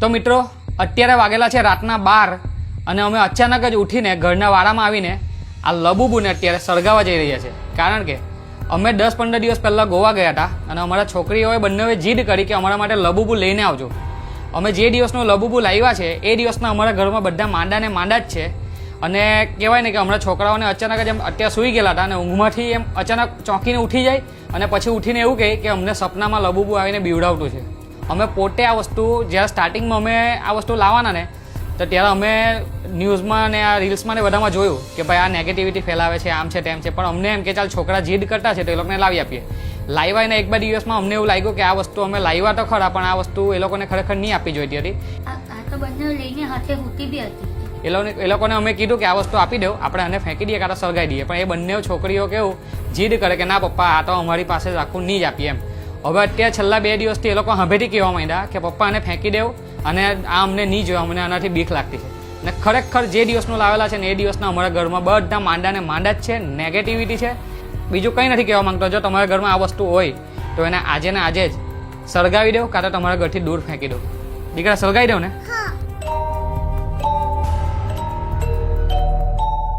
તો મિત્રો, અત્યારે વાગેલા છે રાતના બાર અને અમે અચાનક જ ઉઠીને ઘરના વાડામાં આવીને આ લબુબુને અત્યારે સળગાવવા જઈ રહ્યા છે કારણ કે અમે દસ પંદર દિવસ પહેલાં ગોવા ગયા હતા અને અમારા છોકરીઓએ બંનેએ જીદ કરી કે અમારા માટે લબુબુ લઈને આવજો. અમે જે દિવસનું લબુબુ લાવ્યા છે, એ દિવસના અમારા ઘરમાં બધા માંડા ને માંડા જ છે. અને કહેવાય ને કે હમણાં છોકરાઓને અચાનક જ એમ અત્યારે સૂઈ ગયેલા હતા અને ઊંઘમાંથી એમ અચાનક ચોંકીને ઉઠી જાય અને પછી ઉઠીને એવું કહે કે અમને સપનામાં લબુબુ આવીને બીવડાવતું છે. અમે પોતે આ વસ્તુ જ્યારે સ્ટાર્ટિંગમાં અમે આ વસ્તુ લાવવાના ને તો ત્યારે અમે ન્યૂઝમાં ને આ રીલ્સમાં ને બધામાં જોયું કે ભાઈ આ નેગેટિવિટી ફેલાવે છે આમ છે તેમ છે. પણ અમને એમ કે ચાલ છોકરા જીદ કરતા છે તો એ લોકોને લાવી આપીએ. લાવ્યા એને એક બે દિવસમાં અમને એવું લાગ્યું કે આ વસ્તુ અમે લાવ્યા તો ખરા પણ આ વસ્તુ એ લોકોને ખરેખર નહીં આપવી જોઈતી હતી. આ આ તો બંને લઈને હાથે હૂતી બી હતી. એ લોકોને એ લોકોને અમે કીધું કે આ વસ્તુ આપી દઉં આપણે આને ફેંકી દઈએ કાં તો સળગાઈ દઈએ. પણ એ બંને છોકરીઓ કેવું જીદ કરે કે ના પપ્પા આ તો અમારી પાસે આખું નહીં જ આપીએ એમ. હવે અત્યારે છેલ્લા બે દિવસથી એ લોકો હંભેથી કહેવા માંડ્યા કે પપ્પા, આને ફેંકી દેવ અને આ અમને નહીં જોયો અમને આનાથી બીક લાગતી છે. ને ખરેખર જે દિવસનું લાવેલા છે ને એ દિવસના અમારા ઘરમાં બધા માંડાને માંડા જ છે નેગેટિવિટી છે. બીજું કંઈ નથી કહેવા માંગતો, જો તમારા ઘરમાં આ વસ્તુ હોય, તો એને આજે ને આજે જ સળગાવી દો, કાં તો તમારા ઘરથી દૂર ફેંકી દો. દીકરા, સળગાવી દો ને.